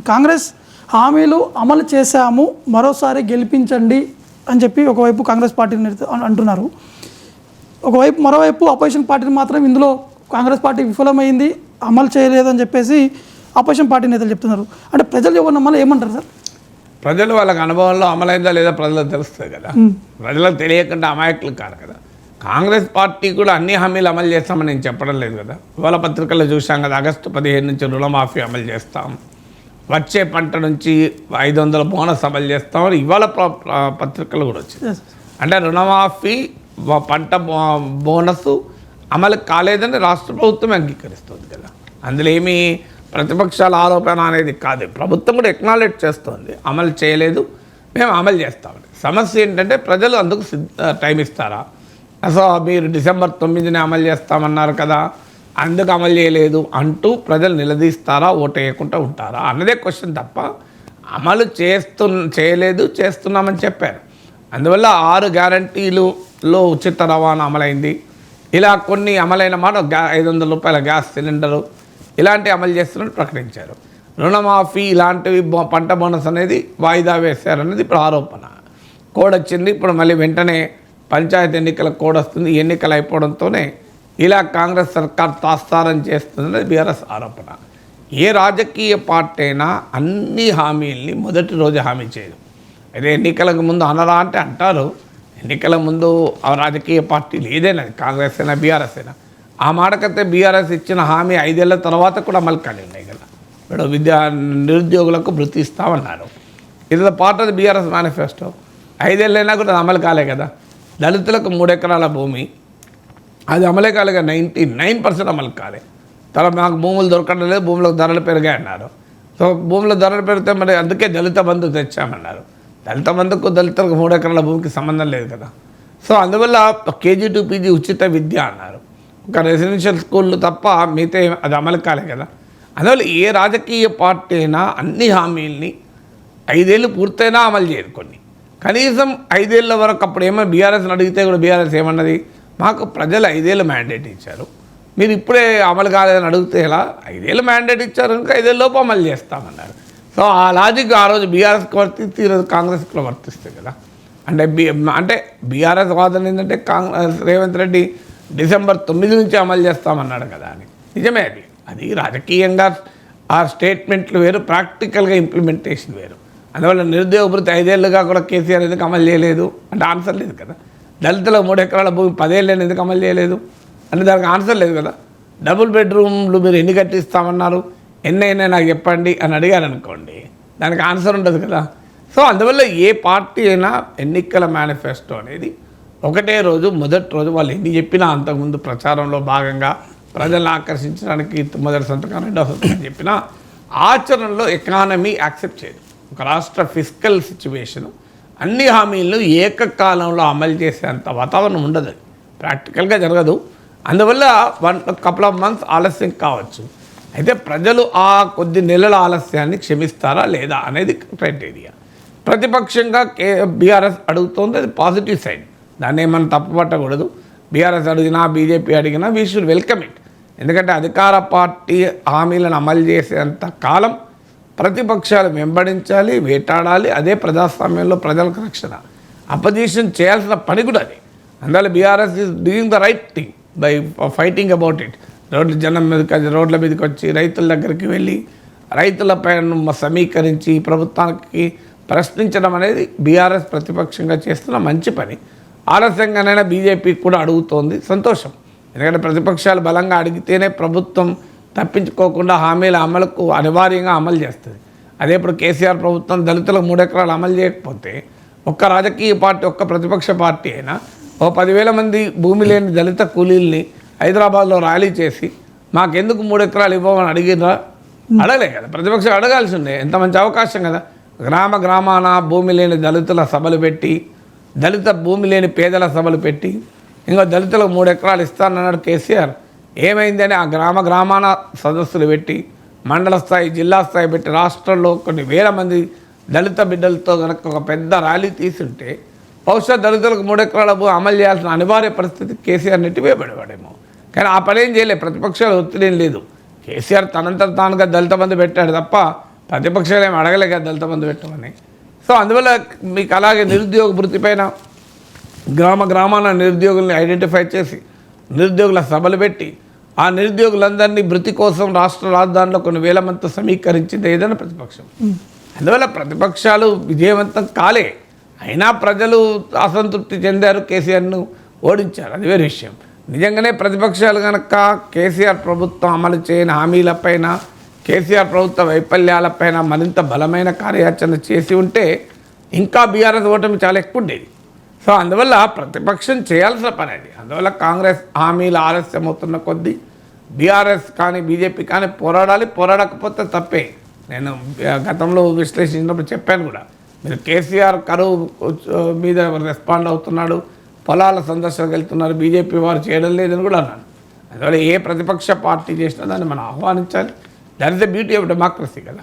కాంగ్రెస్ హామీలు అమలు చేశాము మరోసారి గెలిపించండి అని చెప్పి ఒకవైపు కాంగ్రెస్ పార్టీ నేత అన్- అంటున్నారు. ఒకవైపు మరోవైపు అపోజిషన్ పార్టీని మాత్రం ఇందులో కాంగ్రెస్ పార్టీ విఫలమైంది అమలు చేయలేదని చెప్పేసి అపోజిషన్ పార్టీ నేతలు చెప్తున్నారు. అంటే ప్రజలు ఎవరు నమ్మాలి ఏమంటారు సార్? ప్రజలు వాళ్ళకి అనుభవంలో అమలైందా లేదా ప్రజలకు తెలుస్తుంది కదా. ప్రజలకు తెలియకుండా అమాయకులు కాదు కదా. కాంగ్రెస్ పార్టీ కూడా అన్ని హామీలు అమలు చేస్తామని నేను చెప్పడం లేదు కదా. ఇవాళ పత్రికల్లో చూసాం కదా ఆగస్టు పదిహేను నుంచి రుణమాఫీ అమలు చేస్తాం. వచ్చే పంట నుంచి ఐదు వందల బోనస్ అమలు చేస్తామని ఇవాళ పత్రికలు కూడా వచ్చింది. అంటే రుణమాఫీ పంట బోనస్ అమలు కాలేదని రాష్ట్ర ప్రభుత్వం అంగీకరిస్తుంది కదా. అందులో ఏమీ ప్రతిపక్షాల ఆరోపణ అనేది కాదు. ప్రభుత్వం కూడా ఎక్నాలెడ్జ్ చేస్తుంది. అమలు చేయలేదు. మేము అమలు చేస్తామని. సమస్య ఏంటంటే ప్రజలు అందుకు సిద్ధ టైం ఇస్తారా? అసలు మీరు డిసెంబర్ తొమ్మిదిని అమలు చేస్తామన్నారు కదా. అందుకు అమలు చేయలేదు అంటూ ప్రజలు నిలదీస్తారా ఓటు వేయకుండా ఉంటారా అన్నదే క్వశ్చన్ తప్ప అమలు చేస్తు చేయలేదు చేస్తున్నామని చెప్పారు. అందువల్ల ఆరు గ్యారంటీలులో ఉచిత రవాణా అమలైంది. ఇలా కొన్ని అమలైన మాట గ్యా ఐదు వందల రూపాయల గ్యాస్ సిలిండరు ఇలాంటి అమలు చేస్తున్నట్టు ప్రకటించారు. రుణమాఫీ ఇలాంటివి పంట బోనస్ అనేది వాయిదా వేశారనేది ఇప్పుడు ఆరోపణ. కోడ్ వచ్చింది ఇప్పుడు మళ్ళీ వెంటనే పంచాయతీ ఎన్నికల కోడ్ వస్తుంది ఎన్నికలు అయిపోవడంతోనే ఇలా కాంగ్రెస్ సర్కార్ తాస్తారం చేస్తుందనేది బీఆర్ఎస్ ఆరోపణ. ఏ రాజకీయ పార్టీ అయినా అన్ని హామీల్ని మొదటి రోజు హామీ చేయదు. అదే ఎన్నికలకు ముందు అనరా అంటే అంటారు ఎన్నికల ముందు ఆ రాజకీయ పార్టీలు ఏదైనా కాంగ్రెస్ అయినా బీఆర్ఎస్ అయినా. ఆ మాటకైతే బీఆర్ఎస్ ఇచ్చిన హామీ ఐదేళ్ళ తర్వాత కూడా అమలు కాని ఉన్నాయి కదా ఇప్పుడు విద్యా నిరుద్యోగులకు వృత్తి ఇస్తామన్నారు. ఇది పార్ట్ ఆఫ్ బీఆర్ఎస్ మేనిఫెస్టో. ఐదేళ్ళైనా కూడా అమలు కాలే కదా. దళితులకు మూడు ఎకరాల భూమి అది అమలే కాలేగా నైంటీ నైన్ పర్సెంట్ అమలు కాలే. తర్వాత మాకు భూములు దొరకడం లేదు భూములకు ధరలు పెరిగాయి అన్నారు. సో భూముల ధరలు పెరిగితే మరి అందుకే దళిత బంధు తెచ్చామన్నారు. దళిత బంధుకు దళితులకు మూడు ఎకరాల భూమికి సంబంధం లేదు కదా. సో అందువల్ల కేజీ టు పీజీ ఉచిత విద్య అన్నారు. ఒక రెసిడెన్షియల్ స్కూళ్ళు తప్ప మిగతా అది అమలు కాలే కదా. అందువల్ల ఏ రాజకీయ పార్టీ అయినా అన్ని హామీల్ని ఐదేళ్ళు పూర్తయినా అమలు చేయరు కొన్ని. కనీసం ఐదేళ్ళ వరకు అప్పుడు ఏమైనా బీఆర్ఎస్ని అడిగితే కూడా బీఆర్ఎస్ ఏమన్నది? మాకు ప్రజలు ఐదేళ్ళు మ్యాండేట్ ఇచ్చారు. మీరు ఇప్పుడే అమలు కాలేదని అడిగితే ఎలా? ఐదేళ్ళు మ్యాండేట్ ఇచ్చారు ఇంకా ఐదేళ్ళలోపు అమలు చేస్తామన్నారు. సో ఆ లాజిక్ ఆ రోజు బీఆర్ఎస్కి వర్తిస్తే ఈరోజు కాంగ్రెస్కి వర్తిస్తుంది కదా. అంటే బి అంటే బీఆర్ఎస్ వాదన ఏంటంటే కాంగ్రెస్ రేవంత్ రెడ్డి డిసెంబర్ తొమ్మిది నుంచి అమలు చేస్తామన్నాడు కదా అని. నిజమే అది. అది రాజకీయంగా ఆ స్టేట్మెంట్లు వేరు ప్రాక్టికల్గా ఇంప్లిమెంటేషన్ వేరు. అందువల్ల నిరుద్యోగ భృతి ఐదేళ్ళుగా కూడా కేసీఆర్ ఎందుకు అమలు చేయలేదు? అంటే ఆన్సర్ లేదు కదా. దళితులకు మూడు ఎకరాల భూమి పదేళ్ళని ఎందుకు అమలు చేయలేదు? అంటే దానికి ఆన్సర్ లేదు కదా. డబుల్ బెడ్రూమ్లు మీరు ఎన్ని కట్టిస్తామన్నారు? ఎన్ని అయినా నాకు చెప్పండి అని అడిగారు అనుకోండి దానికి ఆన్సర్ ఉండదు కదా. సో అందువల్ల ఏ పార్టీ అయినా ఎన్నికల మేనిఫెస్టో అనేది ఒకటే రోజు మొదటి రోజు వాళ్ళు ఎన్ని చెప్పినా అంతకుముందు ప్రచారంలో భాగంగా ప్రజలను ఆకర్షించడానికి మొదటి సంతకం రెండో సంతకం చెప్పినా ఆచరణలో ఎకానమీ యాక్సెప్ట్ చేయదు. ఒక రాష్ట్ర ఫిజికల్ సిచ్యువేషను అన్ని హామీలను ఏకకాలంలో అమలు చేసేంత వాతావరణం ఉండదు. ప్రాక్టికల్గా జరగదు. అందువల్ల వన్ కపుల్ ఆఫ్ మంత్స్ ఆలస్యం కావచ్చు. అయితే ప్రజలు ఆ కొద్ది నెలల ఆలస్యాన్ని క్షమిస్తారా లేదా అనేది క్రైటీరియా ప్రతిపక్షంగా కే బీఆర్ఎస్ అడుగుతోంది అది పాజిటివ్ సైడ్ దాన్ని ఏమన్నా తప్పుపట్టకూడదు బీఆర్ఎస్ అడిగినా బీజేపీ అడిగినా వీ షుడ్ వెల్కమ్ ఇట్ ఎందుకంటే అధికార పార్టీ హామీలను అమలు చేసేంత కాలం ప్రతిపక్షాలు వెంబడించాలి వేటాడాలి. అదే ప్రజాస్వామ్యంలో ప్రజలకు రక్షణ. అపోజిషన్ చేయాల్సిన పని కూడా అది. అందువల్ల BRS is doing the right thing by fighting about it రోడ్ల జనం మీదకి రోడ్ల మీదకి వచ్చి రైతుల దగ్గరికి వెళ్ళి రైతులపై సమీకరించి ప్రభుత్వానికి ప్రశ్నించడం అనేది బీఆర్ఎస్ ప్రతిపక్షంగా చేస్తున్న మంచి పని. ఆలస్యంగానైనా బీజేపీ కూడా అడుగుతోంది. సంతోషం. ఎందుకంటే ప్రతిపక్షాలు బలంగా అడిగితేనే ప్రభుత్వం తప్పించుకోకుండా హామీల అమలుకు అనివార్యంగా అమలు చేస్తుంది. అదే ఇప్పుడు కేసీఆర్ ప్రభుత్వం దళితులకు మూడు ఎకరాలు అమలు చేయకపోతే ఒక్క రాజకీయ పార్టీ ఒక్క ప్రతిపక్ష పార్టీ అయినా ఓ పదివేల మంది భూమి లేని దళిత కూలీల్ని హైదరాబాద్లో ర్యాలీ చేసి మాకెందుకు మూడు ఎకరాలు ఇవ్వమని అడిగినా అడగలే కదా. ప్రతిపక్షం అడగాల్సి ఉండే ఎంత మంచి అవకాశం కదా. గ్రామ గ్రామాన భూమి లేని దళితుల సభలు పెట్టి దళిత భూమి లేని పేదల సభలు పెట్టి ఇంకా దళితులకు మూడు ఎకరాలు ఇస్తానన్నాడు కేసీఆర్. ఏమైందని ఆ గ్రామ గ్రామాన సదస్సులు పెట్టి మండల స్థాయి జిల్లా స్థాయి పెట్టి రాష్ట్రంలో కొన్ని వేల మంది దళిత బిడ్డలతో కనుక ఒక పెద్ద ర్యాలీ తీసుంటే బహుశా దళితులకు మూడెకరాల భూ అమలు చేయాల్సిన అనివార్య పరిస్థితి కేసీఆర్ నెట్టివేయబడేవాడేమో కానీ ఆ పనేం చేయలేదు ప్రతిపక్షాలు ఒత్తిడి లేదు. కేసీఆర్ తనంతట తానుగా దళిత బంధు పెట్టాడు తప్ప ప్రతిపక్షాలు ఏమి అడగలే కదా దళిత బంధు పెట్టమని. సో అందువల్ల మీకు అలాగే నిరుద్యోగ వృత్తి పైన గ్రామ గ్రామాన నిరుద్యోగుల్ని ఐడెంటిఫై చేసి నిరుద్యోగుల సభలు పెట్టి ఆ నిరుద్యోగులందరినీ భృతి కోసం రాష్ట్ర రాజధానిలో కొన్ని వేల మంది సమీకరించింది ఏదైనా ప్రతిపక్షం. అందువల్ల ప్రతిపక్షాలు విజయవంతం కాలే. అయినా ప్రజలు అసంతృప్తి చెందారు కేసీఆర్ను ఓడించారు. అది వేరే విషయం. నిజంగానే ప్రతిపక్షాలు కనుక కేసీఆర్ ప్రభుత్వం అమలు చేయని హామీలపైన కేసీఆర్ ప్రభుత్వ వైఫల్యాలపైన మరింత బలమైన కార్యాచరణ చేసి ఉంటే ఇంకా బీఆర్ఎస్ ఓటమి చాలా ఎక్కువ ఉండేది. సో అందువల్ల ప్రతిపక్షం చేయాల్సిన పని అది. అందువల్ల కాంగ్రెస్ హామీలు ఆలస్యం అవుతున్న కొద్దీ బీఆర్ఎస్ కానీ బీజేపీ కానీ పోరాడాలి పోరాడకపోతే తప్పే. నేను గతంలో విశ్లేషించినప్పుడు చెప్పాను కూడా. మీరు కేసీఆర్ కరువు మీద రెస్పాండ్ అవుతున్నాడు పొలాల సందర్శనకు వెళ్తున్నారు బీజేపీ వారు చేయడం లేదని కూడా అన్నాను. అందువల్ల ఏ ప్రతిపక్ష పార్టీ చేసినా దాన్ని మనం ఆహ్వానించాలి. That is the beauty of democracy కదా.